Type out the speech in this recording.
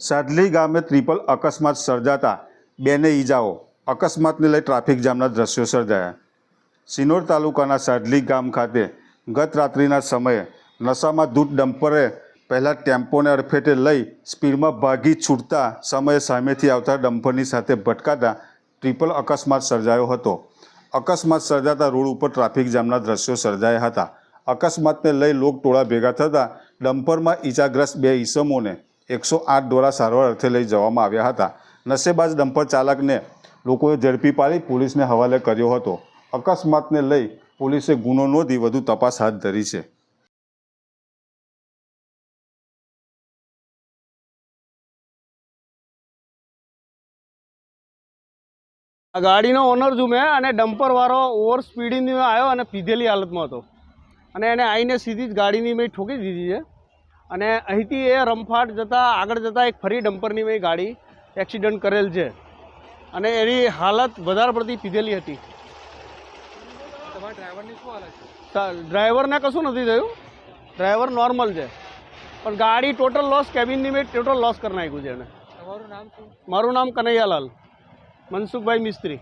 સાડલી ગામે ટ્રિપલ અકસ્માત સર્જાતા બેને ઈજાઓ. અકસ્માતને લઈ ટ્રાફિક જામના દ્રશ્યો સર્જાયા. સિનોર તાલુકાના સાડલી ગામ ખાતે ગત રાત્રિના સમયે નશામાં ધૂત ડમ્પરે પહેલાં ટેમ્પોને અડફેટે લઈ સ્પીડમાં ભાગી છૂટતા સમયે સામેથી આવતા ડમ્પરની સાથે ભટકાતા ટ્રિપલ અકસ્માત સર્જાયો હતો. અકસ્માત સર્જાતા રોડ ઉપર ટ્રાફિક જામના દ્રશ્યો સર્જાયા હતા. અકસ્માતને લઈ લોક ટોળા ભેગા થતાં ડમ્પરમાં ઈજાગ્રસ્ત બે ઈસમોને એકસો આઠ દ્વારા સારવાર અર્થે લઈ જવામાં આવ્યા હતા. નશેબાજ ડમ્પર ચાલકને લોકોએ ઝડપી પાડી પોલીસને હવાલે કર્યો હતો. અકસ્માતને લઈ પોલીસે ગુનો નોંધી વધુ તપાસ હાથ ધરી છે. ગાડીનો ઓનર છું મેં અને ડમ્પરવાળો ઓવર સ્પીડની આવ્યો અને પીધેલી હાલતમાં હતો. અને એને આવીને સીધી જ ગાડીની મેં ઠોકી દીધી છે. અને અહીંથી એ રમફાટ જતાં આગળ જતાં એક ફરી ડમ્પરની મેં ગાડી એક્સિડન્ટ કરેલ છે. અને એની હાલત વધારે પડતી પીધેલી હતી. ડ્રાઈવરને કશું નથી થયું. ડ્રાઈવર નોર્મલ છે. પણ ગાડી ટોટલ લોસ કેબિનની મેં ટોટલ લોસ કરી નાખ્યું છે એને. મારું નામ કનૈયાલાલ. મનસુખભાઈ મિસ્ત્રી.